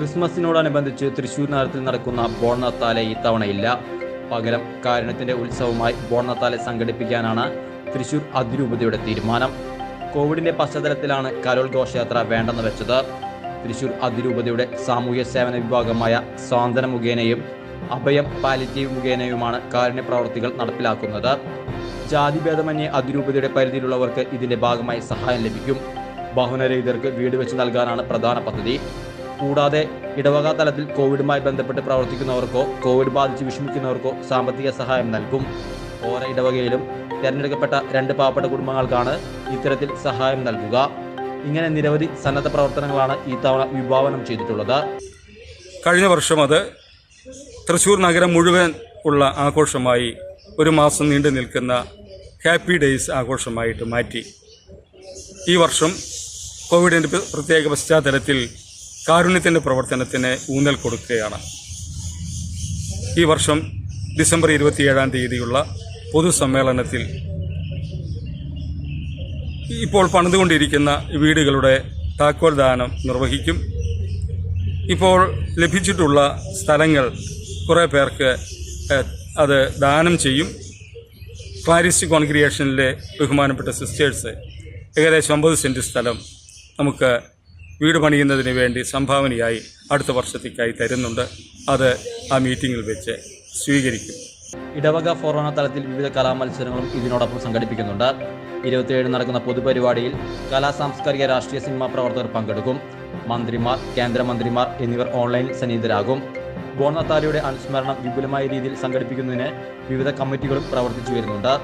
ക്രിസ്മസിനോടനുബന്ധിച്ച് തൃശൂർ നഗരത്തിൽ നടക്കുന്ന ബോൺനത്താലെ ഇത്തവണയില്ല. പകരം കാരണത്തിന്റെ ഉത്സവമായി ബോൺനത്താലെ സംഘടിപ്പിക്കാനാണ് തൃശൂർ അതിരൂപതയുടെ തീരുമാനം. കോവിഡിന്റെ പശ്ചാത്തലത്തിലാണ് കരോൾ ഘോഷയാത്ര വേണ്ടെന്ന് വെച്ചത്. തൃശൂർ അതിരൂപതയുടെ സാമൂഹ്യ സേവന വിഭാഗമായ സ്വാന്തന മുഖേനയും അഭയം പാലിറ്റീവ് മുഖേനയുമാണ് കാരുണ്യ പ്രവർത്തികൾ നടപ്പിലാക്കുന്നത്. ജാതിഭേദമന്യേ അതിരൂപതയുടെ പരിധിയിലുള്ളവർക്ക് ഇതിന്റെ ഭാഗമായി സഹായം ലഭിക്കും. ഭവനരഹിതർക്ക് വീട് വെച്ച് നൽകാനാണ് പ്രധാന പദ്ധതി. കൂടാതെ ഇടവക തലത്തിൽ കോവിഡുമായി ബന്ധപ്പെട്ട് പ്രവർത്തിക്കുന്നവർക്കോ കോവിഡ് ബാധിച്ച് വിഷമിക്കുന്നവർക്കോ സാമ്പത്തിക സഹായം നൽകും. ഓരോ ഇടവകയിലും തിരഞ്ഞെടുക്കപ്പെട്ട രണ്ട് പാവപ്പെട്ട കുടുംബങ്ങൾക്കാണ് ഇത്തരത്തിൽ സഹായം നൽകുക. ഇങ്ങനെ നിരവധി സന്നദ്ധ പ്രവർത്തനങ്ങളാണ് ഈ തവണ വിഭാവനം ചെയ്തിട്ടുള്ളത്. കഴിഞ്ഞ വർഷം അത് തൃശ്ശൂർ നഗരം മുഴുവൻ ഉള്ള ആഘോഷമായി ഒരു മാസം നീണ്ടു നിൽക്കുന്ന ഹാപ്പി ഡേയ്സ് ആഘോഷമായിട്ട് മാറ്റി. ഈ വർഷം കോവിഡിന്റെ പ്ര- പ്രത്യേക പശ്ചാത്തലത്തിൽ കാരുണ്യത്തിന്റെ പ്രവർത്തനത്തിന് ഊന്നൽ കൊടുക്കുകയാണ്. ഈ വർഷം ഡിസംബർ ഇരുപത്തിയേഴാം തീയതിയുള്ള പൊതുസമ്മേളനത്തിൽ ഇപ്പോൾ പണിതുകൊണ്ടിരിക്കുന്ന വീടുകളുടെ താക്കോൽ ദാനം നിർവഹിക്കും. ഇപ്പോൾ ലഭിച്ചിട്ടുള്ള സ്ഥലങ്ങൾ കുറേ പേർക്ക് അത് ദാനം ചെയ്യും. ക്ലാരിസ്റ്റ് കോൺഗ്രിയേഷനിലെ ബഹുമാനപ്പെട്ട സിസ്റ്റേഴ്സ് ഏകദേശം അമ്പത് സെന്റ് സ്ഥലം നമുക്ക് വീട് പണിയുന്നതിന് വേണ്ടി സംഭാവനയായി അടുത്ത വർഷത്തേക്കായി തരുന്നുണ്ട്. അത് ആ മീറ്റിങ്ങിൽ വെച്ച് സ്വീകരിക്കും. ഇടവക ഫൊറോണ തലത്തിൽ വിവിധ കലാമത്സരങ്ങളും ഇതിനോടൊപ്പം സംഘടിപ്പിക്കുന്നുണ്ട്. ഇരുപത്തിയേഴ് നടക്കുന്ന പൊതുപരിപാടിയിൽ കലാ സാംസ്കാരിക രാഷ്ട്രീയ സിനിമാ പ്രവർത്തകർ പങ്കെടുക്കും. മന്ത്രിമാർ കേന്ദ്രമന്ത്രിമാർ എന്നിവർ ഓൺലൈനിൽ സന്നിഹിതരാകും. ബോണത്താലിയുടെ അനുസ്മരണം വിപുലമായ രീതിയിൽ സംഘടിപ്പിക്കുന്നതിന് വിവിധ കമ്മിറ്റികളും പ്രവർത്തിച്ചു വരുന്നുണ്ട്.